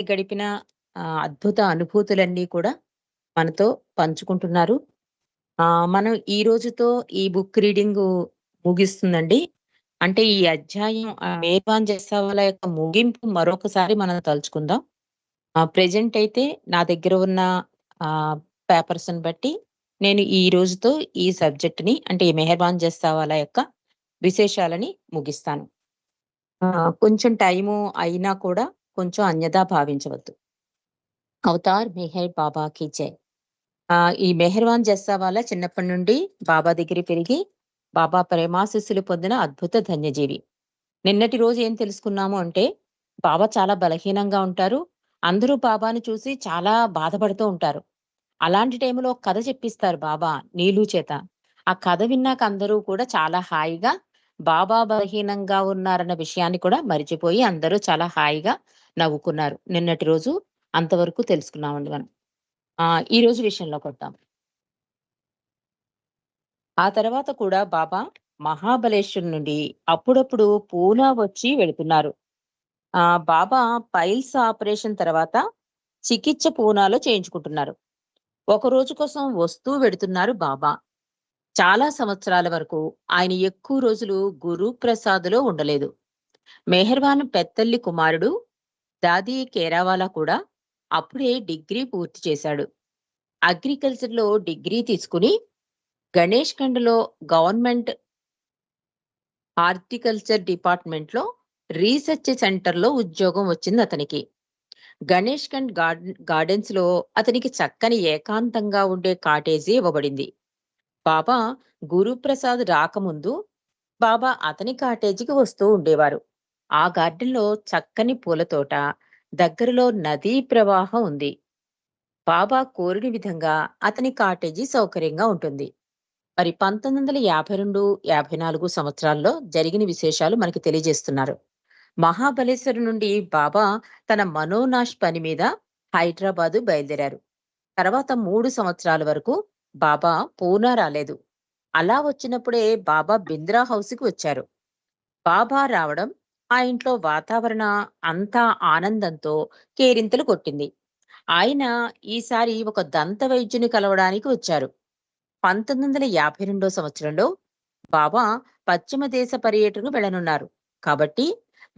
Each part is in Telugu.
గడిపిన అద్భుత అనుభూతులన్నీ కూడా మనతో పంచుకుంటున్నారు. మనం ఈ రోజుతో ఈ బుక్ రీడింగ్ ముగిస్తుందండి. అంటే ఈ అధ్యాయం 'మేర్వాన్ జస్సావాలా' యొక్క ముగింపు మరొకసారి మనం తలుచుకుందాం. ప్రజెంట్ అయితే నా దగ్గర ఉన్న పేపర్స్‌ని బట్టి నేను ఈ రోజుతో ఈ సబ్జెక్ట్‌ని అంటే 'మెహర్బాన్ జస్సావాలా' యొక్క విశేషాలని ముగిస్తాను. కొంచెం టైము అయినా కూడా కొంచెం అన్యథా భావించవద్దు. 'అవతార్ మెహర్ బాబా కీ జై.' ఆహ్, ఈ 'మెహర్వాన్ జస్సావాలా' చిన్నప్పటి నుండి బాబా దగ్గర పెరిగి, బాబా ప్రేమాశీస్సులు పొందిన అద్భుత ధన్యజీవి. నిన్నటి రోజు ఏం తెలుసుకున్నాము అంటే, బాబా చాలా బలహీనంగా ఉంటారు. అందరూ బాబాని చూసి చాలా బాధపడుతూ ఉంటారు. అలాంటి టైంలో కథ చెప్పిస్తారు బాబా నీలు చేత. ఆ కథ విన్నాక అందరూ కూడా చాలా హాయిగా బాబా బలహీనంగా ఉన్నారన్న విషయాన్ని కూడా మరిచిపోయి అందరూ చాలా హాయిగా నవ్వుకున్నారు. నిన్నటి రోజు అంతవరకు తెలుసుకున్నామండి మనం. ఈ రోజు విషయంలో కొట్టాం ఆ తర్వాత కూడా బాబా మహాబలేశ్వర్ నుండి అప్పుడప్పుడు పూనా వచ్చి వెళుతున్నారు. ఆ బాబా పైల్స్ ఆపరేషన్ తర్వాత చికిత్స పూనాలో చేయించుకుంటున్నారు. ఒక రోజు కోసం వస్తూ వెడుతున్నారు బాబా. చాలా సంవత్సరాల వరకు ఆయన ఎక్కువ రోజులు గురుప్రసాద్‌లో ఉండలేదు. మెహర్వాన్ పెద్దల్లి కుమారుడు దాదీ కేరావాలా కూడా అప్పుడే డిగ్రీ పూర్తి చేశాడు. అగ్రికల్చర్‌లో డిగ్రీ తీసుకుని గణేష్‌ఖండ్‌లో గవర్నమెంట్ హార్టికల్చర్ డిపార్ట్‌మెంట్‌లో రీసెర్చ్ సెంటర్‌లో ఉద్యోగం వచ్చింది అతనికి గణేష్ ఖండ్ గార్డెన్స్ గార్డెన్స్‌లో అతనికి చక్కని ఏకాంతంగా ఉండే కాటేజీ ఇవ్వబడింది. బాబా గురుప్రసాద్ రాకముందు బాబా అతని కాటేజీకి వస్తూ ఉండేవారు. ఆ గార్డెన్‌లో చక్కని పూలతోట, దగ్గరలో నదీ ప్రవాహం ఉంది. బాబా కోరిన విధంగా అతని కాటేజీ సౌకర్యంగా ఉంటుంది. మరి 1952, 54 సంవత్సరాల్లో జరిగిన విశేషాలు మనకి తెలియజేస్తున్నారు. మహాబలేశ్వరం నుండి బాబా తన మనోనాష్ పని మీద హైదరాబాదు బయలుదేరారు. తర్వాత మూడు సంవత్సరాల వరకు బాబా పూనా రాలేదు. అలా వచ్చినప్పుడే బాబా బింద్రా హౌస్‌కి వచ్చారు. బాబా రావడం ఆ ఇంట్లో వాతావరణ అంతా ఆనందంతో కేరింతలు కొట్టింది. ఆయన ఈసారి ఒక దంత వైద్యుని కలవడానికి వచ్చారు. 1952 సంవత్సరంలో బాబా పశ్చిమ దేశ పర్యటనకు వెళ్ళనున్నారు. కాబట్టి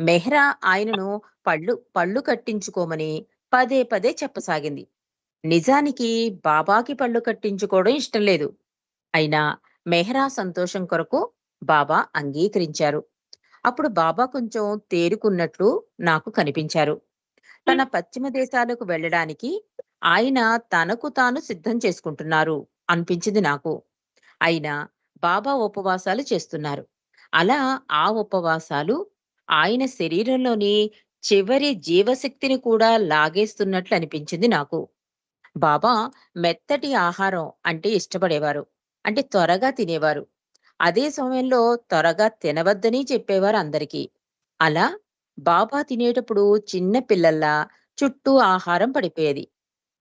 మెహ్రా ఆయనను పళ్ళు పళ్ళు కట్టించుకోమని పదే పదే చెప్పసాగింది. నిజానికి బాబాకి పళ్ళు కట్టించుకోవడం ఇష్టం లేదు. అయినా మెహ్రా సంతోషం కొరకు బాబా అంగీకరించారు. అప్పుడు బాబా కొంచెం తేరుకున్నట్లు నాకు కనిపించారు. తన పశ్చిమ దేశాలకు వెళ్ళడానికి ఆయన తనకు తాను సిద్ధం చేసుకుంటున్నారు అనిపించింది నాకు. అయినా బాబా ఉపవాసాలు చేస్తున్నారు. అలా ఆ ఉపవాసాలు ఆయన శరీరంలోని చివరి జీవశక్తిని కూడా లాగేస్తున్నట్లు అనిపించింది నాకు. బాబా మెత్తటి ఆహారం అంటే ఇష్టపడేవారు. అంటే త్వరగా తినేవారు. అదే సమయంలో త్వరగా తినవద్దని చెప్పేవారు అందరికీ. అలా బాబా తినేటప్పుడు చిన్న పిల్లల్లా చుట్టూ ఆహారం పడిపోయేది.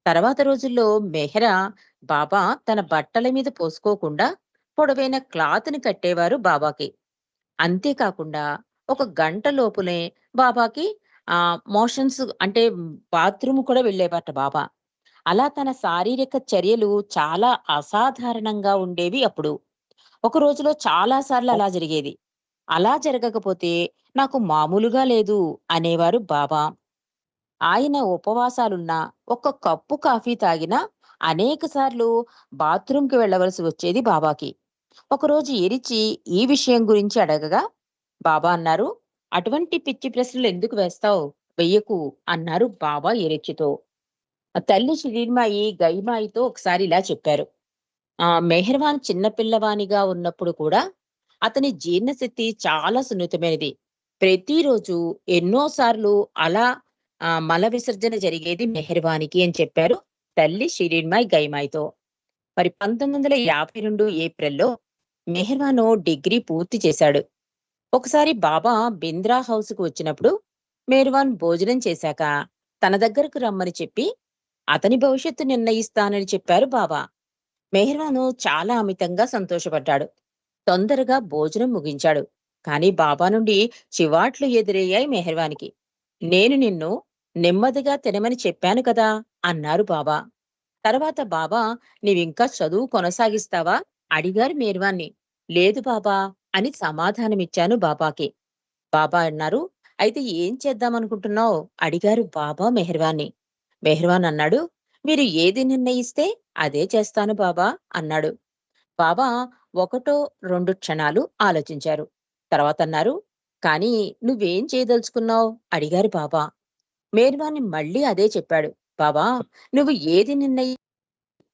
తర్వాత రోజుల్లో మెహ్రా బాబా తన బట్టల మీద పోసుకోకుండా పొడవైన క్లాత్‌ని కట్టేవారు బాబాకి. అంతేకాకుండా ఒక గంట లోపునే బాబాకి ఆ మోషన్స్ అంటే బాత్రూమ్ కూడా వెళ్ళేవారట బాబా. అలా తన శారీరక చర్యలు చాలా అసాధారణంగా ఉండేవి అప్పుడు. ఒక రోజులో చాలా సార్లు అలా జరిగేది. అలా జరగకపోతే నాకు మామూలుగా లేదు అనేవారు బాబా. ఆయన ఉపవాసాలున్నా, ఒక్క కప్పు కాఫీ తాగినా అనేక సార్లు బాత్రూమ్‌కి వెళ్ళవలసి వచ్చేది బాబాకి. ఒకరోజు ఎరిచి ఈ విషయం గురించి అడగగా బాబా అన్నారు, "అటువంటి పిచ్చి ప్రశ్నలు ఎందుకు వేస్తావు? వెయ్యకు" అన్నారు బాబా ఎరిచితో. తల్లి షిరిన్మాయి గైమాయితో ఒకసారి ఇలా చెప్పారు. ఆ మెహర్వాన్ చిన్న పిల్లవానిగా ఉన్నప్పుడు కూడా అతని జీర్ణశక్తి చాలా సున్నితమైనది. ప్రతిరోజు ఎన్నోసార్లు అలా ఆ మల విసర్జన జరిగేది మెహర్వానికి అని చెప్పారు తల్లి షిరిన్మాయి గైమాయితో. మరి 1952 ఏప్రిల్‌లో మెహర్వాను డిగ్రీ పూర్తి చేశాడు. ఒకసారి బాబా బింద్రా హౌస్కు వచ్చినప్పుడు మెహర్వాన్ భోజనం చేశాక తన దగ్గరకు రమ్మని చెప్పి అతని భవిష్యత్తు నిర్ణయిస్తానని చెప్పారు బాబా. మెహ్రాను చాలా అమితంగా సంతోషపడ్డాడు. తొందరగా భోజనం ముగించాడు. కానీ బాబా నుండి చివాట్లు ఎదురయ్యాయి మెహర్వానికి. నేను నిన్ను నెమ్మదిగా తినమని చెప్పాను కదా అన్నారు బాబా తర్వాత బాబా నీవింకా చదువు కొనసాగిస్తావా అడిగారు మేర్వాన్ని లేదు బాబా అని సమాధానమిచ్చాను బాబాకి బాబా అన్నారు అయితే ఏం చేద్దామనుకుంటున్నావు అడిగారు బాబా మెహర్వాన్ని మెహర్వాన్ అన్నాడు. మీరు ఏది నిర్ణయిస్తే అదే చేస్తాను బాబా అన్నాడు. బాబా ఒకటో రెండు క్షణాలు ఆలోచించారు. తర్వాత అన్నారు కానీ నువ్వేం చేయదలుచుకున్నావు? అడిగారు బాబా. మేర్వాణి మళ్ళీ అదే చెప్పాడు. బాబా నువ్వు ఏది నిర్ణయి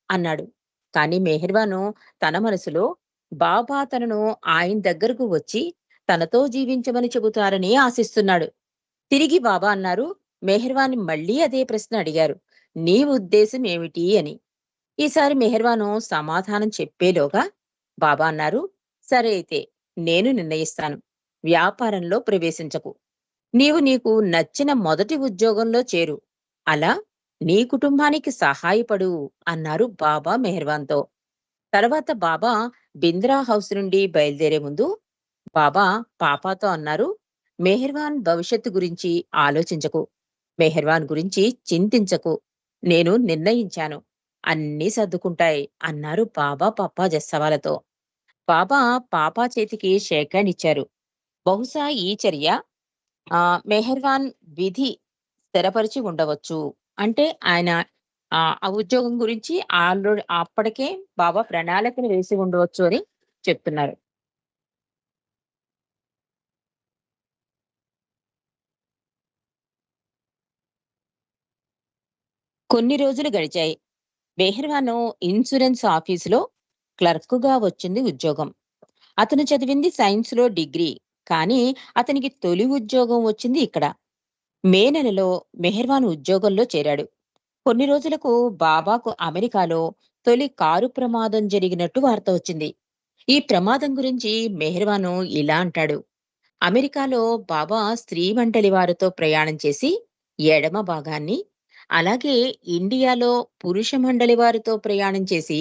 అన్నాడు. కానీ మెహర్వాను తన మనసులో బాబా తనను ఆయన దగ్గరకు వచ్చి తనతో జీవించమని చెబుతారని ఆశిస్తున్నాడు. తిరిగి బాబా అన్నారు మెహర్వాన్ మళ్ళీ అదే ప్రశ్న అడిగారు. నీ ఉద్దేశం ఏమిటి అని. ఈసారి మెహర్వాను సమాధానం చెప్పేలోగా బాబా అన్నారు సరే అయితే నేను నిర్ణయిస్తాను. వ్యాపారంలో ప్రవేశించకు. నీవు నీకు నచ్చిన మొదటి ఉద్యోగంలో చేరు. అలా నీ కుటుంబానికి సహాయపడు అన్నారు బాబా మెహర్వాన్తో. తర్వాత బాబా బింద్రా హౌస్ నుండి బయలుదేరే ముందు బాబా పాపాతో అన్నారు మెహర్వాన్ భవిష్యత్తు గురించి ఆలోచించకు. మెహర్వాన్ గురించి చింతించకు. నేను నిర్ణయించాను. అన్నీ సర్దుకుంటాయి అన్నారు బాబా పాపా జస్సవాలతో బాబా పాపా చేతికి షేక్ ఇచ్చారు బహుశా ఈ చర్య ఆ మెహర్వాన్ విధి స్థిరపరిచి ఉండవచ్చు అంటే ఆయన ఆ ఆ ఉద్యోగం గురించి ఆల్రెడీ అప్పటికే బాబా ప్రణాళికను వేసి ఉండవచ్చు అని చెప్తున్నారు. కొన్ని రోజులు గడిచాయి. బెహ్రాను ఇన్సూరెన్స్ ఆఫీసులో క్లర్క్గా వచ్చింది ఉద్యోగం. అతను చదివింది సైన్స్లో డిగ్రీ కానీ అతనికి తొలి ఉద్యోగం వచ్చింది ఇక్కడ. మే నెలలో మెహర్వాన్ ఉద్యోగంలో చేరాడు. కొన్ని రోజులకు బాబాకు అమెరికాలో తొలి కారు ప్రమాదం జరిగినట్టు వార్త వచ్చింది. ఈ ప్రమాదం గురించి మెహర్వాను ఇలా అంటాడు. అమెరికాలో బాబా స్త్రీ వంటలి వారితో ప్రయాణం చేసి ఎడమ భాగాన్ని అలాగే ఇండియాలో పురుష మండలి వారితో ప్రయాణం చేసి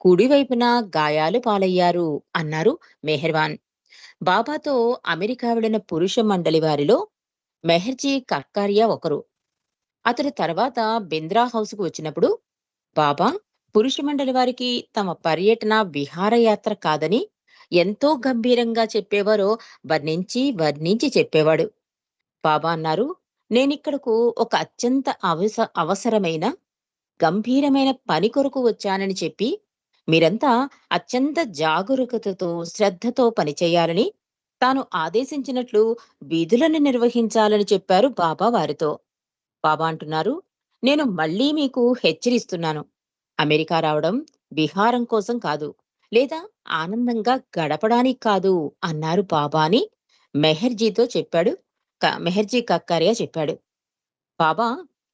కుడివైపున గాయాలు పాలయ్యారు అన్నారు మెహర్వాన్. బాబాతో అమెరికా వెళ్ళిన పురుష మండలి వారిలో మెహర్జీ కక్కారియా ఒకరు. అతడు తర్వాత బింద్రా హౌస్కు వచ్చినప్పుడు బాబా పురుష మండలి వారికి తమ పర్యటన విహారయాత్ర కాదని ఎంతో గంభీరంగా చెప్పేవారో వర్ణించి వర్ణించి చెప్పేవాడు. బాబా అన్నారు నేనిక్కడకు ఒక అత్యంత అవస అవసరమైన గంభీరమైన పని కొరకు వచ్చానని చెప్పి మీరంతా అత్యంత జాగరూకతతో శ్రద్ధతో పనిచేయాలని తాను ఆదేశించినట్లు విధులను నిర్వహించాలని చెప్పారు బాబా వారితో. బాబా అంటున్నారు నేను మళ్ళీ మీకు హెచ్చరిస్తున్నాను. అమెరికా రావడం విహారం కోసం కాదు లేదా ఆనందంగా గడపడానికి కాదు అన్నారు బాబా అని మెహర్జీతో చెప్పాడు మెహర్జీ కక్కారియా చెప్పాడు. బాబా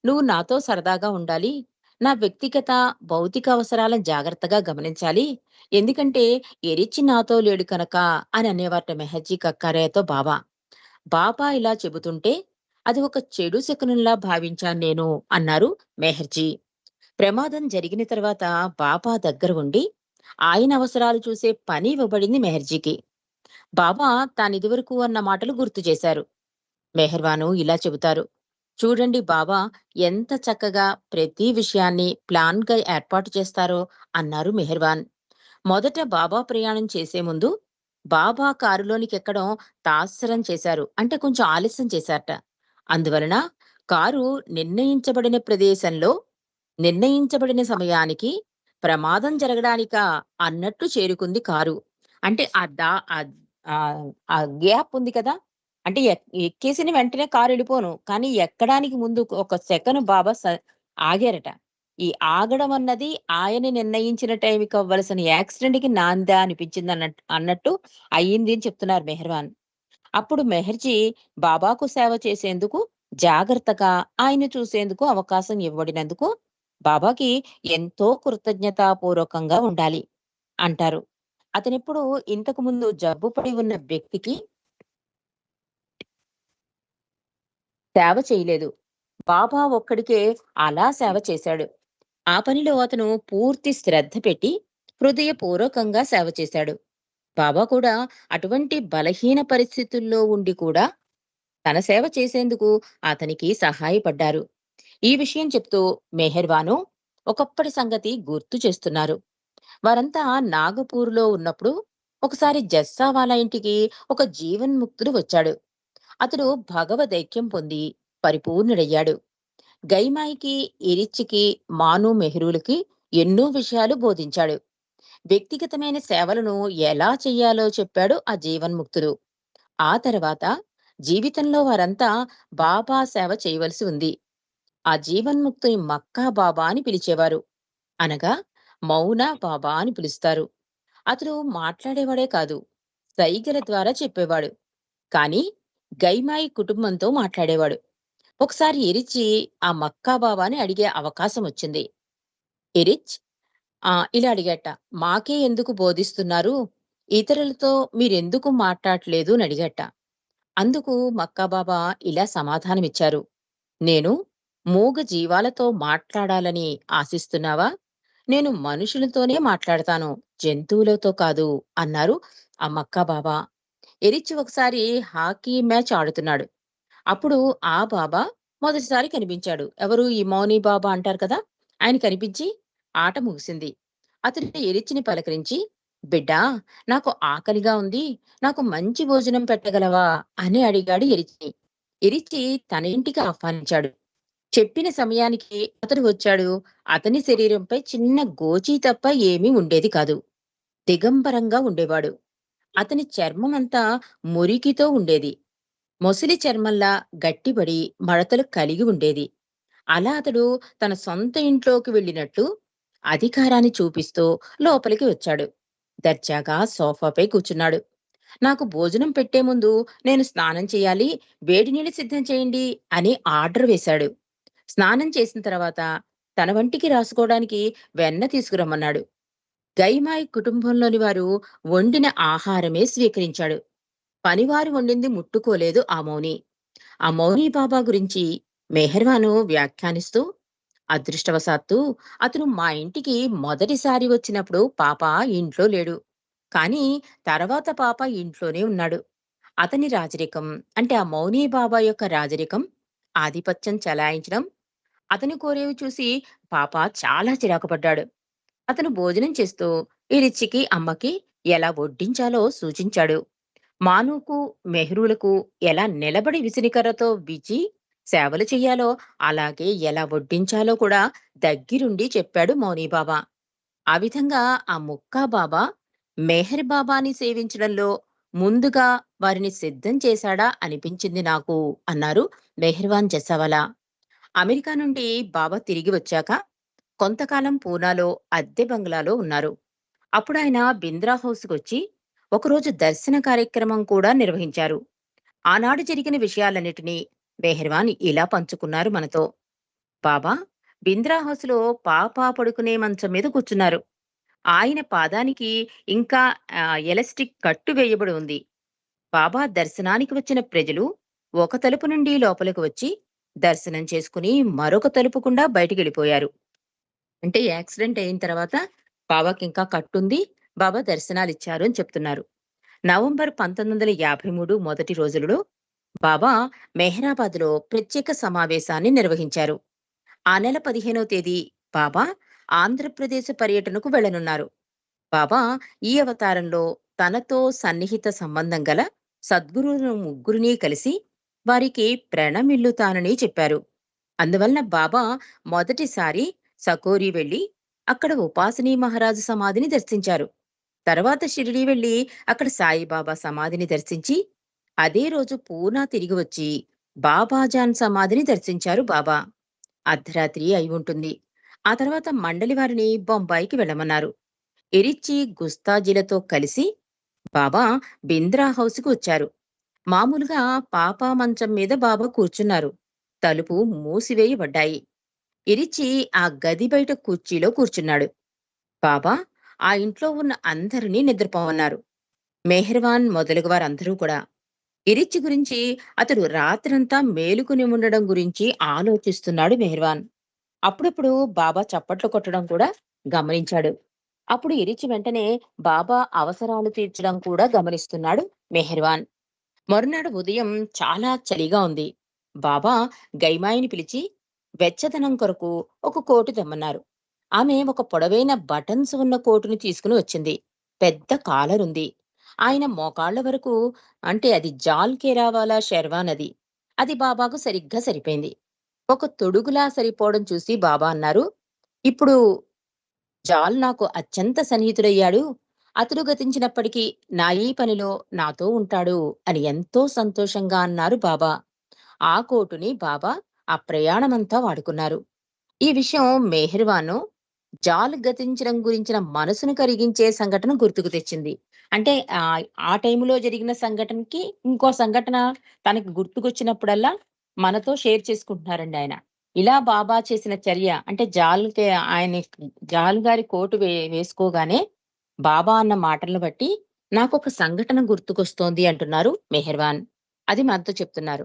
నువ్వు నాతో సరదాగా ఉండాలి. నా వ్యక్తిగత భౌతిక అవసరాలను జాగ్రత్తగా గమనించాలి. ఎందుకంటే ఎరిచి నాతో లేడు కనుక అని అనేవారట మెహర్జీ కక్కారయ్యతో బాబా. బాబా ఇలా చెబుతుంటే అది ఒక చెడు శకునంలా భావించాను నేను అన్నారు మెహర్జీ. ప్రమాదం జరిగిన తర్వాత బాబా దగ్గర ఉండి ఆయన అవసరాలు చూసే పని ఇవ్వబడింది మెహర్జీకి. బాబా తానిదివరకు అన్న మాటలు గుర్తు చేశారు. మెహర్వాను ఇలా చెబుతారు. చూడండి బాబా ఎంత చక్కగా ప్రతి విషయాన్ని ప్లాన్గా ఏర్పాటు చేస్తారో అన్నారు మెహర్వాన్. మొదట బాబా ప్రయాణం చేసే ముందు బాబా కారులోనికి ఎక్కడం తాత్సరం చేశారు. అంటే కొంచెం ఆలస్యం చేశారట. అందువలన కారు నిర్ణయించబడిన ప్రదేశంలో నిర్ణయించబడిన సమయానికి ప్రమాదం జరగడానిక అన్నట్టు చేరుకుంది కారు. అంటే ఆ దా ఆ గ్యాప్ ఉంది కదా? అంటే ఎక్కేసిన వెంటనే కారు వెళ్ళిపోను కానీ ఎక్కడానికి ముందు ఒక సెకండ్ బాబా ఆగారట. ఈ ఆగడం అన్నది ఆయన నిర్ణయించిన టైంకి అవ్వలసిన యాక్సిడెంట్కి నాందా అనిపించింది అన్నట్టు అన్నట్టు అయ్యింది అని చెప్తున్నారు మెహర్వాన్. అప్పుడు మెహర్జీ బాబాకు సేవ చేసేందుకు జాగ్రత్తగా ఆయన చూసేందుకు అవకాశం ఇవ్వబడినందుకు బాబాకి ఎంతో కృతజ్ఞతాపూర్వకంగా ఉండాలి అంటారు. అతనిప్పుడు ఇంతకు ముందు జబ్బు పడి ఉన్న వ్యక్తికి సేవ చేయలేదు బాబా ఒక్కడికే అలా సేవ చేశాడు ఆ పనిలో అతను పూర్తి శ్రద్ధ పెట్టి హృదయపూర్వకంగా సేవ చేశాడు బాబా కూడా అటువంటి బలహీన పరిస్థితుల్లో ఉండి కూడా తన సేవ చేసేందుకు అతనికి సహాయపడ్డారు. ఈ విషయం చెప్తూ మెహర్వాను ఒకప్పటి సంగతి గుర్తు చేస్తున్నారు. వారంతా నాగపూర్‌లో ఉన్నప్పుడు ఒకసారి జస్సావాలా ఇంటికి ఒక జీవన్ముక్తుడు వచ్చాడు. అతడు భగవదైక్యం పొంది పరిపూర్ణుడయ్యాడు. గైమాయికి, ఇరిచ్చికి, మాను మెహ్రూలకి ఎన్నో విషయాలు బోధించాడు. వ్యక్తిగతమైన సేవలను ఎలా చెయ్యాలో చెప్పాడు ఆ జీవన్ముక్తుడు. ఆ తర్వాత జీవితంలో వారంతా బాబా సేవ చేయవలసి ఉంది. ఆ జీవన్ముక్తుని మక్కా బాబా అని పిలిచేవారు. అనగా మౌన బాబా అని పిలుస్తారు. అతడు మాట్లాడేవాడే కాదు, సైగల ద్వారా చెప్పేవాడు. కానీ గైమాయి కుటుంబంతో మాట్లాడేవాడు. ఒకసారి ఎరిచి ఆ మక్కా బాబాని అడిగే అవకాశం వచ్చింది. ఎరిచ్ ఆ! ఇలా అడిగాట. మాకే ఎందుకు బోధిస్తున్నారు? ఇతరులతో మీరెందుకు మాట్లాడలేదు అని అడిగట అందుకు మక్కా బాబా ఇలా సమాధానమిచ్చారు. నేను మూగ జీవాలతో మాట్లాడాలని ఆశిస్తున్నావా? నేను మనుషులతోనే మాట్లాడతాను. జంతువులతో కాదు అన్నారు ఆ మక్కా బాబా. ఎరిచి ఒకసారి హాకీ మ్యాచ్ ఆడుతున్నాడు. అప్పుడు ఆ బాబా మొదటిసారి కనిపించాడు. ఎవరు ఈ మౌని బాబా అంటారు కదా! ఆయన కనిపించి ఆట ముగిసింది. అతను ఎరిచిని పలకరించి, "బిడ్డా నాకు ఆకలిగా ఉంది. నాకు మంచి భోజనం పెట్టగలవా?" అని అడిగాడు ఎరిచిని. ఎరిచి తన ఇంటికి ఆహ్వానించాడు. చెప్పిన సమయానికి అతడు వచ్చాడు. అతని శరీరంపై చిన్న గోచీ తప్ప ఏమీ ఉండేది కాదు. దిగంబరంగా ఉండేవాడు. అతని చర్మం అంతా మురికితో ఉండేది. మొసలి చర్మంలా గట్టిపడి మడతలు కలిగి ఉండేది. అలా అతడు తన సొంత ఇంట్లోకి వెళ్ళినట్లు అధికారాన్ని చూపిస్తూ లోపలికి వచ్చాడు. దర్జాగా సోఫాపై కూర్చున్నాడు. నాకు భోజనం పెట్టే ముందు నేను స్నానం చేయాలి, వేడి నీళ్ళు సిద్ధం చేయండి అని ఆర్డర్ వేశాడు. స్నానం చేసిన తర్వాత తన వంటికి రాసుకోవడానికి వెన్న తీసుకురమ్మన్నాడు. గైమాయి కుటుంబంలోని వారు వండిన ఆహారమే స్వీకరించాడు. పనివారు వండింది ముట్టుకోలేదు ఆ మౌని. ఆ మౌని బాబా గురించి మెహర్వాను వ్యాఖ్యానిస్తూ అదృష్టవశాత్తు అతను మా ఇంటికి మొదటిసారి వచ్చినప్పుడు పాప ఇంట్లో లేడు. కానీ తర్వాత పాప ఇంట్లోనే ఉన్నాడు. అతని రాజరికం అంటే ఆ మౌనీ బాబా యొక్క రాజరికం, ఆధిపత్యం చలాయించడం, అతని కోరేవి చూసి పాప చాలా చిరాకుపడ్డాడు అతను భోజనం చేస్తూ ఇరిచ్చికి, అమ్మకి ఎలా వడ్డించాలో సూచించాడు. మానుకు, మెహ్రూలకు ఎలా నిలబడి విసినికరతో విచి సేవలు చెయ్యాలో అలాగే ఎలా వడ్డించాలో కూడా దగ్గిరుండి చెప్పాడు మౌని బాబా. ఆ విధంగా ఆ ముక్కా బాబా మెహర్ బాబాని సేవించడంలో ముందుగా వారిని సిద్ధం చేశాడా అనిపించింది నాకు అన్నారు మెహర్వాన్ జసావాలా. అమెరికా నుండి బాబా తిరిగి వచ్చాక కొంతకాలం పూనాలో అద్దె బంగ్లాలో ఉన్నారు. అప్పుడాయన బింద్రా హౌస్‌కొచ్చి ఒకరోజు దర్శన కార్యక్రమం కూడా నిర్వహించారు. ఆనాడు జరిగిన విషయాలన్నిటినీ మెహర్వాన్ ఇలా పంచుకున్నారు మనతో. బాబా బింద్రా హౌస్‌లో పాప పడుకునే మంచం మీద కూర్చున్నారు. ఆయన పాదానికి ఇంకా ఎలస్టిక్ కట్టు వేయబడి ఉంది. బాబా దర్శనానికి వచ్చిన ప్రజలు ఒక తలుపు నుండి లోపలికి వచ్చి దర్శనం చేసుకుని మరొక తలుపు బయటికి వెళ్ళిపోయారు అంటే యాక్సిడెంట్ అయిన తర్వాత బాబాకింకా కట్టుంది. బాబా దర్శనాలిచ్చారు అని చెప్తున్నారు. నవంబర్ 1953 మొదటి రోజులలో బాబా మెహ్రాబాద్‌లో ప్రత్యేక సమావేశాన్ని నిర్వహించారు. ఆ నెల 15వ తేదీ బాబా ఆంధ్రప్రదేశ్ పర్యటనకు వెళ్ళనున్నారు. బాబా ఈ అవతారంలో తనతో సన్నిహిత సంబంధం గల సద్గురువులను ముగ్గురిని కలిసి వారికి ప్రణమిల్లుతానని చెప్పారు. అందువలన బాబా మొదటిసారి సకోరి వెళ్ళి అక్కడ ఉపాసనీ మహారాజు సమాధిని దర్శించారు. తర్వాత షిరిడీ వెళ్ళి అక్కడ సాయిబాబా సమాధిని దర్శించి అదే రోజు పూనా తిరిగి వచ్చి బాబాజాన్ సమాధిని దర్శించారు బాబా. అర్ధరాత్రి అయి ఉంటుంది. ఆ తర్వాత మండలి వారిని బొంబాయికి వెళ్ళమన్నారు. ఎరిచి గుస్తాజీలతో కలిసి బాబా బింద్రా హౌస్‌కి వచ్చారు. మామూలుగా పాపా మంచం మీద బాబా కూర్చున్నారు. తలుపు మూసివేయబడ్డాయి. ఇరిచి ఆ గది బయట కుర్చీలో కూర్చున్నాడు. బాబా ఆ ఇంట్లో ఉన్న అందరినీ నిద్రపోమన్నారు. మెహర్వాన్ మొదలగు వారందరూ కూడా. ఇరిచి గురించి అతడు రాత్రంతా మేలుకుని ఉండడం గురించి ఆలోచిస్తున్నాడు మెహర్వాన్. అప్పుడప్పుడు బాబా చప్పట్లు కొట్టడం కూడా గమనించాడు. అప్పుడు ఇరిచి వెంటనే బాబా అవసరాలు తీర్చడం కూడా గమనిస్తున్నాడు మెహర్వాన్. మరునాడు ఉదయం చాలా చలిగా ఉంది బాబా గైమాయిని పిలిచి వెచ్చదనం కొరకు ఒక కోటు తెమ్మన్నారు. ఆమె ఒక పొడవైన బటన్స్ ఉన్న కోటును తీసుకుని వచ్చింది. పెద్ద కాలర్ ఉంది ఆయన మోకాళ్ళ వరకు అంటే అది జాల్ కేరావాలా షెర్వానది అది బాబాకు సరిగ్గా సరిపోయింది. ఒక తొడుగులా సరిపోవడం చూసి బాబా అన్నారు ఇప్పుడు జాల్ నాకు అత్యంత సన్నిహితుడయ్యాడు. అతడు గతించినప్పటికీ నా ఈ పనిలో నాతో ఉంటాడు అని ఎంతో సంతోషంగా అన్నారు బాబా. ఆ కోటుని బాబా ఆ ప్రయాణమంతా వాడుకున్నారు. ఈ విషయం మెహర్వాను జాలు గతించడం గురించిన మనసును కరిగించే సంఘటన గుర్తుకు తెచ్చింది. అంటే ఆ ఆ టైంలో జరిగిన సంఘటనకి ఇంకో సంఘటన తనకి గుర్తుకొచ్చినప్పుడల్లా మనతో షేర్ చేసుకుంటున్నారండి ఆయన. ఇలా బాబా చేసిన చర్య అంటే జాలు ఆయన జాలు గారి కోటు వే వేసుకోగానే బాబా అన్న మాటలను బట్టి నాకు ఒక సంఘటన గుర్తుకొస్తోంది అంటున్నారు మెహర్వాన్. అది మనతో చెప్తున్నారు.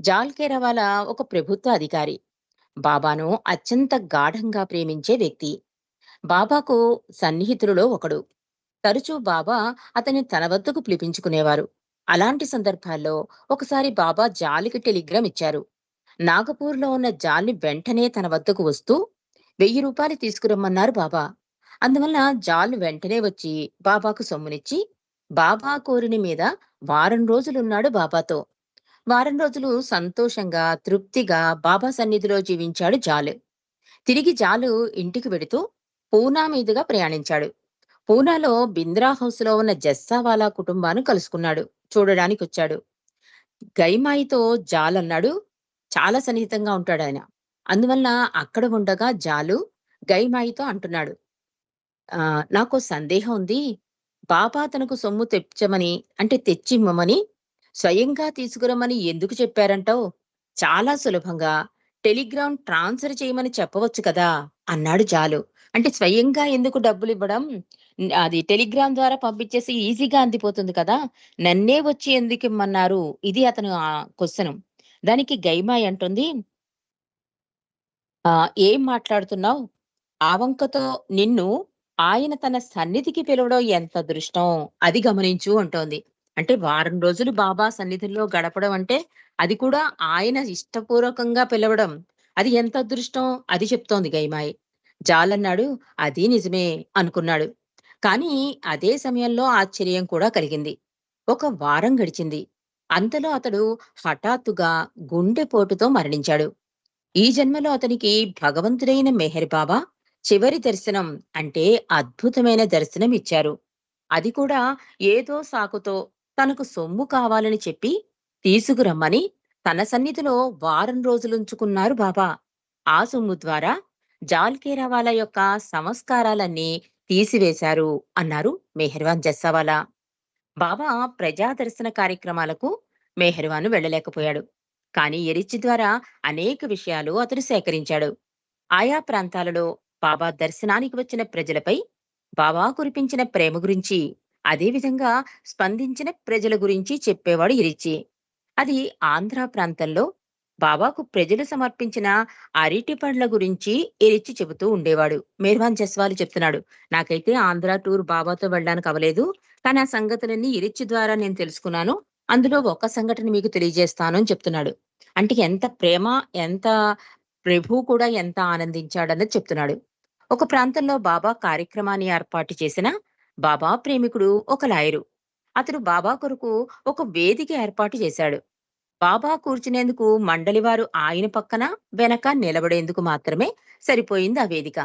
జాల్కేరవాలా ఒక ప్రభుత్వ అధికారి. బాబాను అత్యంత గాఢంగా ప్రేమించే వ్యక్తి. బాబాకు సన్నిహితులలో ఒకడు. తరచూ బాబా అతన్ని తన వద్దకు పిలిపించుకునేవారు. అలాంటి సందర్భాల్లో ఒకసారి బాబా జాలికి టెలిగ్రామ్ ఇచ్చారు. నాగపూర్లో ఉన్న జాల్ని వెంటనే తన వద్దకు వస్తూ వెయ్యి రూపాయలు తీసుకురమ్మన్నారు బాబా. అందువల్ల జాల్ వెంటనే వచ్చి బాబాకు సొమ్మునిచ్చి బాబా కోరిని మీద వారం రోజులున్నాడు బాబాతో. వారం రోజులు సంతోషంగా తృప్తిగా బాబా సన్నిధిలో జీవించాడు జాలు. తిరిగి జాలు ఇంటికి వెడుతూ పూనా మీదుగా ప్రయాణించాడు. పూనాలో బింద్రా హౌస్లో ఉన్న జస్సావాలా కుటుంబాన్ని కలుసుకున్నాడు. చూడడానికి వచ్చాడు గైమాయితో జాల్ అన్నాడు చాలా సన్నిహితంగా ఉంటాడు ఆయన. అందువల్ల అక్కడ ఉండగా జాలు గైమాయితో అంటున్నాడు. ఆ నాకు సందేహం ఉంది. బాబా తనకు సొమ్ము తెచ్చమని అంటే తెచ్చిమ్మని స్వయంగా తీసుకురమ్మని ఎందుకు చెప్పారంటావు? చాలా సులభంగా. టెలిగ్రామ్ ట్రాన్స్ఫర్ చేయమని చెప్పవచ్చు కదా అన్నాడు జాలు. అంటే స్వయంగా ఎందుకు డబ్బులు ఇవ్వడం అది టెలిగ్రామ్ ద్వారా పంపించేసి ఈజీగా అందిపోతుంది కదా. నన్నే వచ్చి ఎందుకు ఇమ్మన్నారు? ఇది అతను క్వశ్చన్. దానికి గైమాయ్ అంటుంది ఆ ఏం మాట్లాడుతున్నావు? ఆ వంకతో నిన్ను ఆయన తన సన్నిధికి పిలవడం ఎంత అదృష్టం? అది గమనించు అంటోంది. అంటే వారం రోజులు బాబా సన్నిధిలో గడపడం అంటే అది కూడా ఆయన ఇష్టపూర్వకంగా పిలవడం. అది ఎంత అదృష్టం? అది చెప్తోంది గైమాయి. జాలన్నాడు అది నిజమే అనుకున్నాడు. కానీ అదే సమయంలో ఆశ్చర్యం కూడా కలిగింది. ఒక వారం గడిచింది. అంతలో అతడు హఠాత్తుగా గుండెపోటుతో మరణించాడు. ఈ జన్మలో అతనికి భగవంతుడైన మెహర్ బాబా చివరి దర్శనం అంటే అద్భుతమైన దర్శనం ఇచ్చారు అది కూడా ఏదో సాకుతో తనకు సొమ్ము కావాలని చెప్పి తీసుకురమ్మని తన సన్నిధిలో వారం రోజులుంచుకున్నారు బాబా. ఆ సొమ్ము ద్వారా జాల్కేరావాల యొక్క సంస్కారాలన్నీ తీసివేశారు అన్నారు మెహర్వాన్ జస్సావాలా. బాబా ప్రజా దర్శన కార్యక్రమాలకు మెహర్వాను వెళ్ళలేకపోయాడు. కానీ ఎరిచి ద్వారా అనేక విషయాలు అతడు సేకరించాడు. ఆయా ప్రాంతాలలో బాబా దర్శనానికి వచ్చిన ప్రజలపై బాబా కురిపించిన ప్రేమ గురించి అదేవిధంగా స్పందించిన ప్రజల గురించి చెప్పేవాడు ఇరిచి. అది ఆంధ్ర ప్రాంతంలో బాబాకు ప్రజలు సమర్పించిన అరటి పండ్ల గురించి ఎరిచి చెబుతూ ఉండేవాడు. మేర్వాన్ జస్వాలు చెప్తున్నాడు నాకైతే ఆంధ్ర టూర్ బాబాతో వెళ్ళడానికి అవ్వలేదు కానీ ఆ సంగతులన్నీ ఇరిచి ద్వారా నేను తెలుసుకున్నాను. అందులో ఒక సంఘటన మీకు తెలియజేస్తాను అని చెప్తున్నాడు. అంటే ఎంత ప్రేమ ఎంత ప్రభు కూడా ఎంత ఆనందించాడన్నది చెప్తున్నాడు. ఒక ప్రాంతంలో బాబా కార్యక్రమాన్ని ఏర్పాటు చేసిన బాబా ప్రేమికుడు ఒక లాయరు. అతడు బాబా కొరకు ఒక వేదిక ఏర్పాటు చేశాడు. బాబా కూర్చునేందుకు మండలివారు ఆయన పక్కన వెనక నిలబడేందుకు మాత్రమే సరిపోయింది ఆ వేదిక.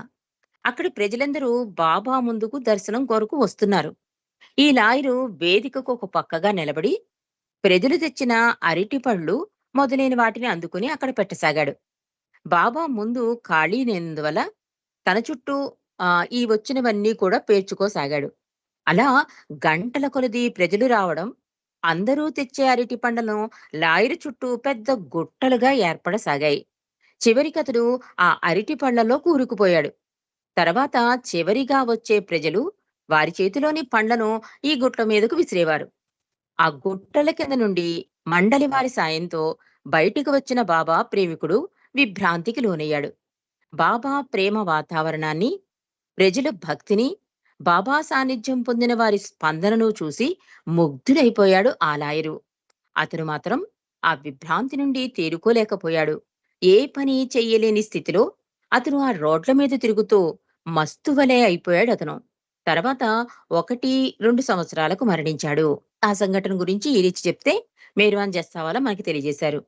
అక్కడి ప్రజలందరూ బాబా ముందుకు దర్శనం కొరకు వస్తున్నారు. ఈ లాయరు వేదికకు ఒక పక్కగా నిలబడి ప్రజలు తెచ్చిన అరటి పళ్ళు మొదలైన వాటిని అందుకుని అక్కడ పెట్టసాగాడు. బాబా ముందు ఖాళీ లేనందువల్ల తన చుట్టూ ఆ ఈ వచ్చినవన్నీ కూడా పేర్చుకోసాగాడు. అలా గంటల కొలది ప్రజలు రావడం అందరూ తెచ్చే అరటి పండ్లను లాయరు చుట్టూ పెద్ద గుట్టలుగా ఏర్పడసాగాయి. చివరికి అతడు ఆ అరటి పండ్లలో కూరుకుపోయాడు. తర్వాత చివరిగా వచ్చే ప్రజలు వారి చేతిలోని పండ్లను ఈ గుట్ల మీదకు విసిరేవారు. ఆ గుట్టల కింద నుండి మండలి వారి సాయంతో బయటికి వచ్చిన బాబా ప్రేమికుడు విభ్రాంతికి లోనయ్యాడు. బాబా ప్రేమ వాతావరణాన్ని ప్రజల భక్తిని బాబా సాన్నిధ్యం పొందిన వారి స్పందనను చూసి ముగ్ధుడైపోయాడు ఆ లాయరు. అతను మాత్రం ఆ విభ్రాంతి నుండి తేరుకోలేకపోయాడు. ఏ పని చెయ్యలేని స్థితిలో అతను ఆ రోడ్ల మీద తిరుగుతూ మస్తువలే అయిపోయాడు అతను. తర్వాత ఒకటి రెండు సంవత్సరాలకు మరణించాడు. ఆ సంఘటన గురించి ఈ రీతి చెప్తే మేర్వాన్ జస్సావాలా మనకి తెలియజేశారు.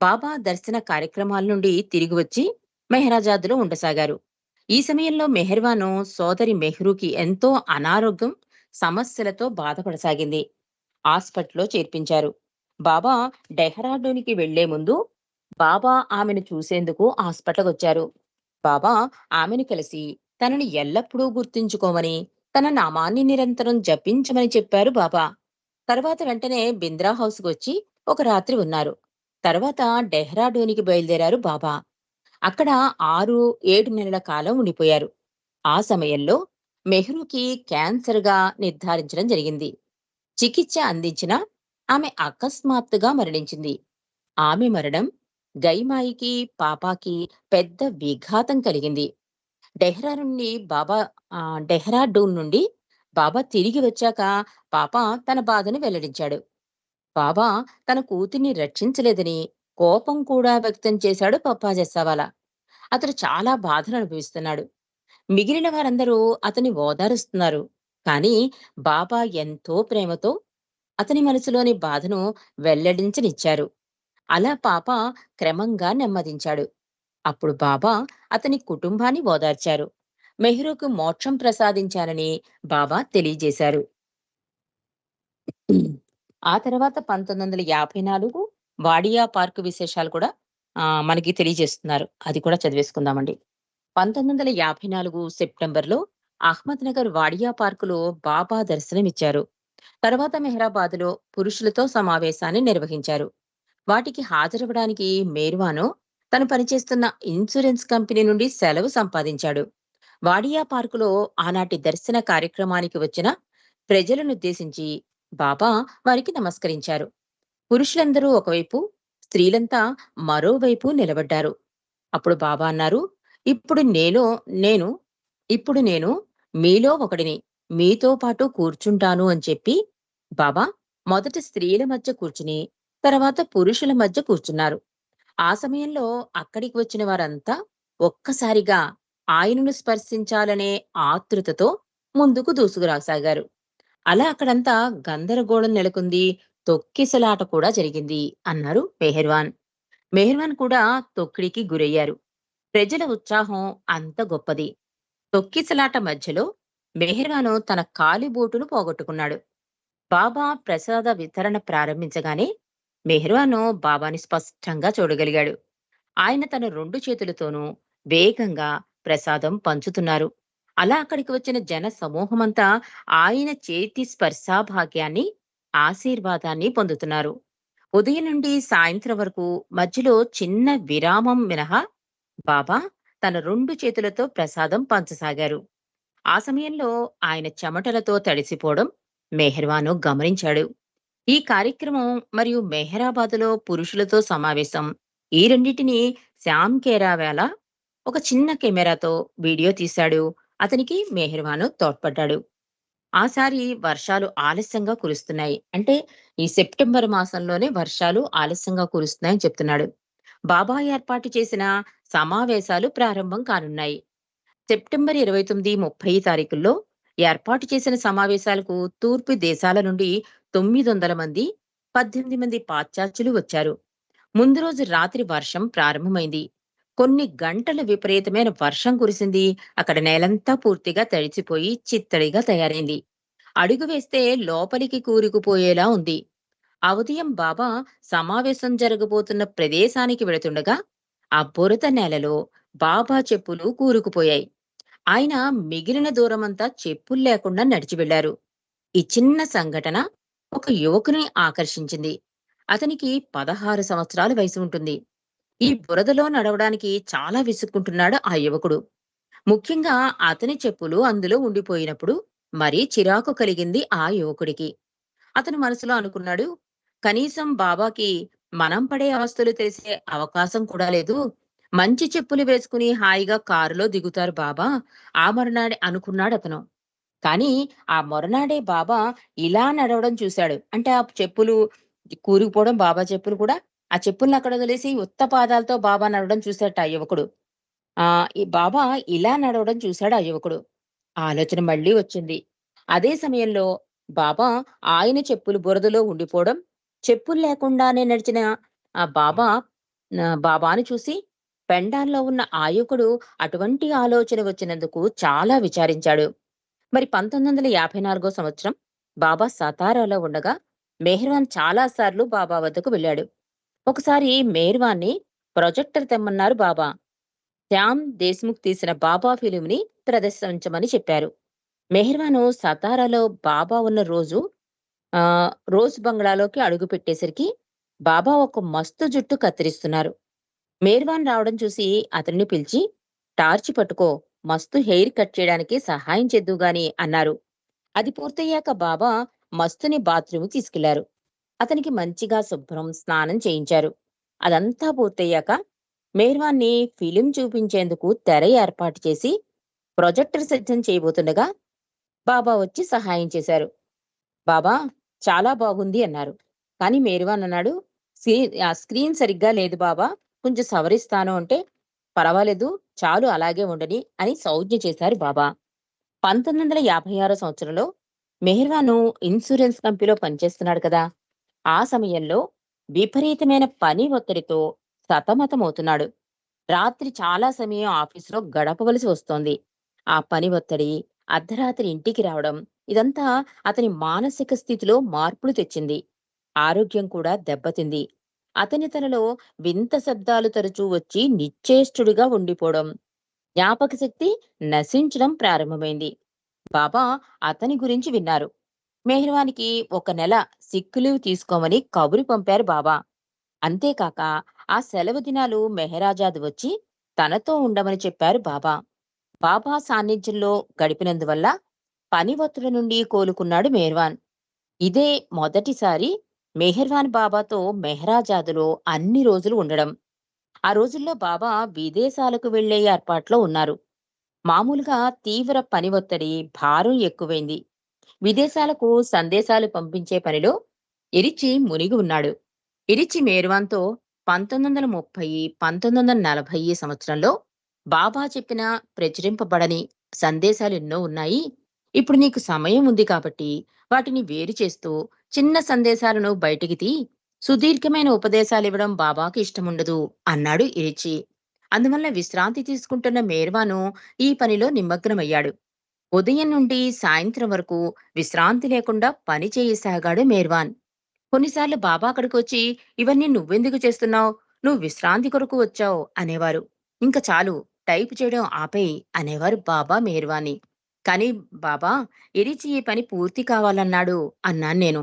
బాబా దర్శన కార్యక్రమాల నుండి తిరిగి వచ్చి మెహరాజాద్లో ఉండసాగారు. ఈ సమయంలో మెహర్వాను సోదరి మెహ్రూకి ఎంతో అనారోగ్యం సమస్యలతో బాధపడసాగింది. హాస్పిటల్లో చేర్పించారు. బాబా డెహ్రాడూన్కి వెళ్ళే ముందు బాబా ఆమెను చూసేందుకు హాస్పిటల్కి వచ్చారు బాబా ఆమెను కలిసి తనని ఎల్లప్పుడూ గుర్తుంచుకోమని తన నామాన్ని నిరంతరం జపించమని చెప్పారు బాబా. తర్వాత వెంటనే బింద్రా హౌస్కి వచ్చి ఒక రాత్రి ఉన్నారు. తర్వాత డెహ్రాడూన్కి బయలుదేరారు బాబా. అక్కడ ఆరు ఏడు నెలల కాలం ఉండిపోయారు. ఆ సమయంలో మెహ్రూకి క్యాన్సర్గా నిర్ధారించడం జరిగింది. చికిత్స అందించిన ఆమె అకస్మాత్తుగా మరణించింది. ఆమె మరణం గైమాయికి పాపాకి పెద్ద విఘాతం కలిగింది. డెహ్రా నుండి బాబా డెహ్రాడూన్ నుండి బాబా తిరిగి వచ్చాక పాప తన బాధను వెల్లడించాడు. బాబా తన కూతుర్ని రక్షించలేదని కోపం కూడా వ్యక్తం చేశాడు పప్పా జస్సావాలా అతడు చాలా బాధను అనుభవిస్తున్నాడు మిగిలిన వారందరూ అతని ఓదారుస్తున్నారు. కానీ బాబా ఎంతో ప్రేమతో అతని మనసులోని బాధను వెల్లడించనిచ్చారు. అలా పాప క్రమంగా నెమ్మదించాడు. అప్పుడు బాబా అతని కుటుంబాన్ని ఓదార్చారు. మెహ్రూకు మోక్షం ప్రసాదించారని బాబా తెలియజేశారు. ఆ తర్వాత పంతొమ్మిది వందల యాభై నాలుగు వాడియా పార్క్ విశేషాలు కూడా మనకి తెలియజేస్తున్నారు. అది కూడా చదివేసుకుందామండి. పంతొమ్మిది వందల యాభై నాలుగు సెప్టెంబర్లో అహ్మద్ నగర్ వాడియా పార్కులో బాబా దర్శనమిచ్చారు. తర్వాత మెహ్రాబాద్లో పురుషులతో సమావేశాన్ని నిర్వహించారు. వాటికి హాజరవడానికి మేర్వాను తను పనిచేస్తున్న ఇన్సూరెన్స్ కంపెనీ నుండి సెలవు సంపాదించాడు. వాడియా పార్కులో ఆనాటి దర్శన కార్యక్రమానికి వచ్చిన ప్రజలను ఉద్దేశించి బాబా వారికి నమస్కరించారు. పురుషులందరూ ఒకవైపు స్త్రీలంతా మరోవైపు నిలబడ్డారు. అప్పుడు బాబా అన్నారు ఇప్పుడు నేను నేను ఇప్పుడు నేను మీలో ఒకడిని మీతో పాటు కూర్చుంటాను అని చెప్పి బాబా మొదట స్త్రీల మధ్య కూర్చుని తర్వాత పురుషుల మధ్య కూర్చున్నారు. ఆ సమయంలో అక్కడికి వచ్చిన వారంతా ఒక్కసారిగా ఆయనను స్పర్శించాలనే ఆతృతతో ముందుకు దూసుకురాసాగారు. అలా అక్కడంతా గందరగోళం నెలకొంది తొక్కిసలాట కూడా జరిగింది అన్నారు మెహర్వాన్. మెహర్వాన్ కూడా తొక్కిడికి గురయ్యారు. ప్రజల ఉత్సాహం అంత గొప్పది. తొక్కిసలాట మధ్యలో మెహర్వాను తన కాలి బోటును పోగొట్టుకున్నాడు. బాబా ప్రసాద వితరణ ప్రారంభించగానే మెహర్వాను బాబాని స్పష్టంగా చూడగలిగాడు. ఆయన తన రెండు చేతులతోనూ వేగంగా ప్రసాదం పంచుతున్నారు. అలా అక్కడికి వచ్చిన జన సమూహమంతా ఆయన చేతి స్పర్శాభాగ్యాన్ని ఆశీర్వాదాన్ని పొందుతున్నారు. ఉదయం నుండి సాయంత్రం వరకు మధ్యలో చిన్న విరామం మినహా బాబా తన రెండు చేతులతో ప్రసాదం పంచసాగారు. ఆ సమయంలో ఆయన చెమటలతో తడిసిపోవడం మెహర్వాను గమనించాడు. ఈ కార్యక్రమం మరియు మెహరాబాదులో పురుషులతో సమావేశం ఈ రెండింటిని శ్యామ్ కేరావేళ ఒక చిన్న కెమెరాతో వీడియో తీశాడు. అతనికి మెహర్వాను తోడ్పడ్డాడు. ఆసారి వర్షాలు ఆలస్యంగా కురుస్తున్నాయి. అంటే ఈ సెప్టెంబర్ మాసంలోనే వర్షాలు ఆలస్యంగా కురుస్తున్నాయని చెప్తున్నాడు. బాబా ఏర్పాటు చేసిన సమావేశాలు ప్రారంభం కానున్నాయి. సెప్టెంబర్ ఇరవై తొమ్మిది ముప్పై తారీఖుల్లో ఏర్పాటు చేసిన సమావేశాలకు తూర్పు దేశాల నుండి తొమ్మిది వందల మంది పద్దెనిమిది మంది పాశ్చాత్యులు వచ్చారు. ముందు రోజు రాత్రి వర్షం ప్రారంభమైంది. కొన్ని గంటల విపరీతమైన వర్షం కురిసింది. అక్కడ నేలంతా పూర్తిగా తడిచిపోయి చిత్తడిగా తయారైంది. అడుగు వేస్తే లోపలికి కూరుకుపోయేలా ఉంది. ఆ ఉదయం బాబా సమావేశం జరగబోతున్న ప్రదేశానికి వెళుతుండగా ఆ బురద నేలలో బాబా చెప్పులు కూరుకుపోయాయి. ఆయన మిగిలిన దూరమంతా చెప్పులు లేకుండా నడిచి వెళ్ళారు ఈ చిన్న సంఘటన ఒక యువకుని ఆకర్షించింది. అతనికి పదహారు సంవత్సరాల వయసు ఉంటుంది. ఈ బురదలో నడవడానికి చాలా విసుక్కుంటున్నాడు ఆ యువకుడు. ముఖ్యంగా అతని చెప్పులు అందులో ఉండిపోయినప్పుడు మరీ చిరాకు కలిగింది ఆ యువకుడికి. అతను మనసులో అనుకున్నాడు కనీసం బాబాకి మనం పడే అవస్థలు తెలిసే అవకాశం కూడా లేదు. మంచి చెప్పులు వేసుకుని హాయిగా కారులో దిగుతారు బాబా ఆ మరునాడే అనుకున్నాడు అతను. కానీ ఆ మరునాడే బాబా ఇలా నడవడం చూశాడు. అంటే ఆ చెప్పులు కూరుకుపోవడం బాబా చెప్పులు కూడా ఆ చెప్పుల్ని అక్కడ వదిలేసి ఉత్త పాదాలతో బాబా నడవడం చూశాట ఆ యువకుడు. ఆ ఈ బాబా ఇలా నడవడం చూశాడు ఆ యువకుడు. ఆలోచన మళ్ళీ వచ్చింది. అదే సమయంలో బాబా ఆయన చెప్పులు బురదలో ఉండిపోవడం చెప్పులు లేకుండానే నడిచిన ఆ బాబా బాబాను చూసి పెండాల్లో ఉన్న ఆ యువకుడు అటువంటి ఆలోచన వచ్చినందుకు చాలా విచారించాడు. మరి పంతొమ్మిది వందల యాభై నాలుగో సంవత్సరం బాబా సతారాలో ఉండగా మెహ్రాన్ చాలా సార్లు బాబా వద్దకు వెళ్ళాడు. ఒకసారి మేర్వాన్ని ప్రొజెక్టర్ తెమ్మన్నారు బాబా. శ్యామ్ దేశ్ముఖ్ తీసిన బాబా ఫిలింని ప్రదర్శించమని చెప్పారు. మెహర్వాను సతారాలో బాబా ఉన్న రోజు ఆ రోజ్ బంగ్లాలోకి అడుగు పెట్టేసరికి బాబా ఒక మస్తు జుట్టు కత్తిరిస్తున్నారు. మేర్వాన్ రావడం చూసి అతన్ని పిలిచి టార్చి పట్టుకో మస్తు హెయిర్ కట్ చేయడానికి సహాయం చేద్దు గాని అన్నారు. అది పూర్తయ్యాక బాబా మస్తుని బాత్రూమ్ తీసుకెళ్ళారు. అతనికి మంచిగా శుభ్రం స్నానం చేయించారు. అదంతా పూర్తయ్యాక మేర్వాన్ని ఫిలిం చూపించేందుకు తెర ఏర్పాటు చేసి ప్రొజెక్టర్ సిద్ధం చేయబోతుండగా బాబా వచ్చి సహాయం చేశారు. బాబా చాలా బాగుంది అన్నారు. కానీ మేర్వాన్ అన్నాడు "స్క్రీన్- ఆ స్క్రీన్ సరిగ్గా లేదు బాబా కొంచెం సవరిస్తాను అంటే పర్వాలేదు చాలు అలాగే ఉండని అని సౌజ్ఞ చేశారు బాబా. పంతొమ్మిది వందల యాభై ఆరో సంవత్సరంలో మెహర్వాను ఇన్సూరెన్స్ కంపెనీలో పనిచేస్తున్నాడు కదా. ఆ సమయంలో విపరీతమైన పని ఒత్తిడితో సతమతమవుతున్నాడు. రాత్రి చాలా సమయం ఆఫీసులో గడపవలసి వస్తోంది. ఆ పని ఒత్తిడి అర్ధరాత్రి ఇంటికి రావడం ఇదంతా అతని మానసిక స్థితిలో మార్పులు తెచ్చింది. ఆరోగ్యం కూడా దెబ్బతింది. అతని తనలో వింత శబ్దాలు తరచూ వచ్చి నిశ్చేష్టుడిగా ఉండిపోవడం జ్ఞాపక శక్తి నశించడం ప్రారంభమైంది. బాబా అతని గురించి విన్నారు. మెహర్వానికి ఒక నెల సిక్కు లీవ్ తీసుకోమని కబురు పంపారు బాబా. అంతేకాక ఆ సెలవు దినాలు మెహరాజాద్ వచ్చి తనతో ఉండమని చెప్పారు బాబా. బాబా సాన్నిధ్యంలో గడిపినందువల్ల పని ఒత్తిడి నుండి కోలుకున్నాడు మెహర్వాన్. ఇదే మొదటిసారి మెహర్వాన్ బాబాతో మెహరాజాదులో అన్ని రోజులు ఉండడం. ఆ రోజుల్లో బాబా విదేశాలకు వెళ్ళే ఏర్పాట్లో ఉన్నారు. మామూలుగా తీవ్ర పని ఒత్తిడి భారం ఎక్కువైంది. విదేశాలకు సందేశాలు పంపించే పనిలో ఎరిచి మునిగి ఉన్నాడు. ఇరిచి మేర్వాన్తో పంతొమ్మిది వందల ముప్పై పంతొమ్మిది వందల నలభై సంవత్సరంలో బాబా చెప్పిన ప్రచురింపబడని సందేశాలు ఎన్నో ఉన్నాయి. ఇప్పుడు నీకు సమయం ఉంది కాబట్టి వాటిని వేరు చేస్తూ చిన్న సందేశాలను బయటికి తీ. సుదీర్ఘమైన ఉపదేశాలు ఇవ్వడం బాబాకి ఇష్టముండదు అన్నాడు ఇరిచి. అందువల్ల విశ్రాంతి తీసుకుంటున్న మేర్వాను ఈ పనిలో నిమగ్నమయ్యాడు. ఉదయం నుండి సాయంత్రం వరకు విశ్రాంతి లేకుండా పని చేయసాగాడు మేర్వాన్. కొన్నిసార్లు బాబా అక్కడికి వచ్చి ఇవన్నీ నువ్వెందుకు చేస్తున్నావు? నువ్వు విశ్రాంతి కొరకు వచ్చావు అనేవారు. ఇంకా చాలు టైప్ చేయడం ఆపేయి అనేవారు బాబా మేర్వాని కానీ బాబా ఇరిచి ఈ పని పూర్తి కావాలన్నాడు అన్నాను నేను.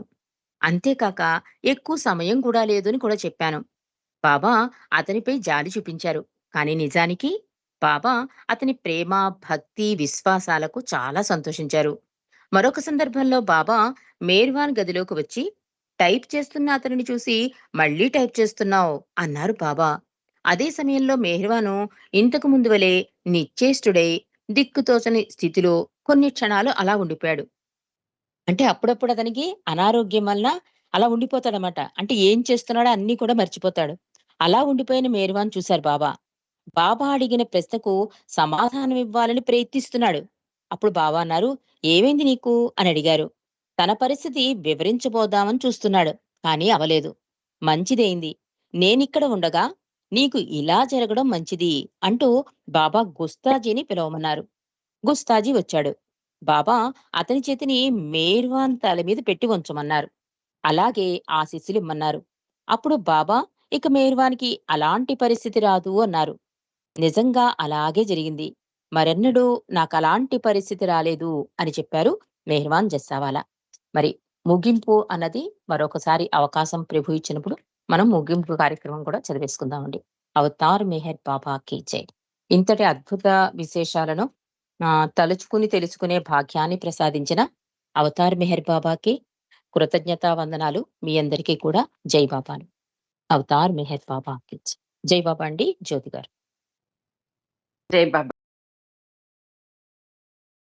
అంతేకాక ఎక్కువ సమయం కూడా లేదు అని కూడా చెప్పాను. బాబా అతనిపై జాలి చూపించారు. కానీ నిజానికి బాబా అతని ప్రేమ భక్తి విశ్వాసాలకు చాలా సంతోషించారు. మరొక సందర్భంలో బాబా మేర్వాన్ గదిలోకి వచ్చి టైప్ చేస్తున్న అతనిని చూసి మళ్ళీ టైప్ చేస్తున్నావు అన్నారు బాబా. అదే సమయంలో మెహర్వాను ఇంతకు ముందు వలె నిశ్చేష్టుడై దిక్కుతోచని స్థితిలో కొన్ని క్షణాలు అలా ఉండిపోయాడు. అంటే అప్పుడప్పుడు అతనికి అనారోగ్యం వల్ల అలా ఉండిపోతాడనమాట అంటే ఏం చేస్తున్నాడో అన్ని కూడా మర్చిపోతాడు. అలా ఉండిపోయిన మేర్వాన్ చూశారు బాబా. బాబా అడిగిన ప్రశ్నకు సమాధానం ఇవ్వాలని ప్రయత్నిస్తున్నాడు. అప్పుడు బాబా అన్నారు ఏమైంది నీకు? అని అడిగారు. తన పరిస్థితి వివరించబోదామని చూస్తున్నాడు కానీ అవలేదు. మంచిదైంది. నేనిక్కడ ఉండగా నీకు ఇలా జరగడం మంచిది అంటూ బాబా గుస్తాజీని పిలవమన్నారు. గుస్తాజీ వచ్చాడు. బాబా అతని చేతిని మేర్వాన్ తల మీద పెట్టి ఉంచమన్నారు. అలాగే ఆశీస్సులు ఇమ్మన్నారు. అప్పుడు బాబా ఇక మేర్వానికి అలాంటి పరిస్థితి రాదు అన్నారు. నిజంగా అలాగే జరిగింది. మరెన్నడూ నాకు అలాంటి పరిస్థితి రాలేదు అని చెప్పారు మెహర్వాన్ జస్సావాలా. మరి ముగింపు అన్నది మరొకసారి అవకాశం ప్రభు ఇచ్చినప్పుడు మనం ముగింపు కార్యక్రమం కూడా చదివేసుకుందామండి. అవతార్ మెహర్ బాబా కీ జై. ఇంతటి అద్భుత విశేషాలను తలుచుకుని తెలుసుకునే భాగ్యాన్ని ప్రసాదించిన అవతార్ మెహర్ బాబాకి కృతజ్ఞతా వందనాలు మీ అందరికీ కూడా. జై బాబాను. అవతార్ మెహర్ బాబా కీ జై. జై బాబా అండి జ్యోతి గారు. జై బాబా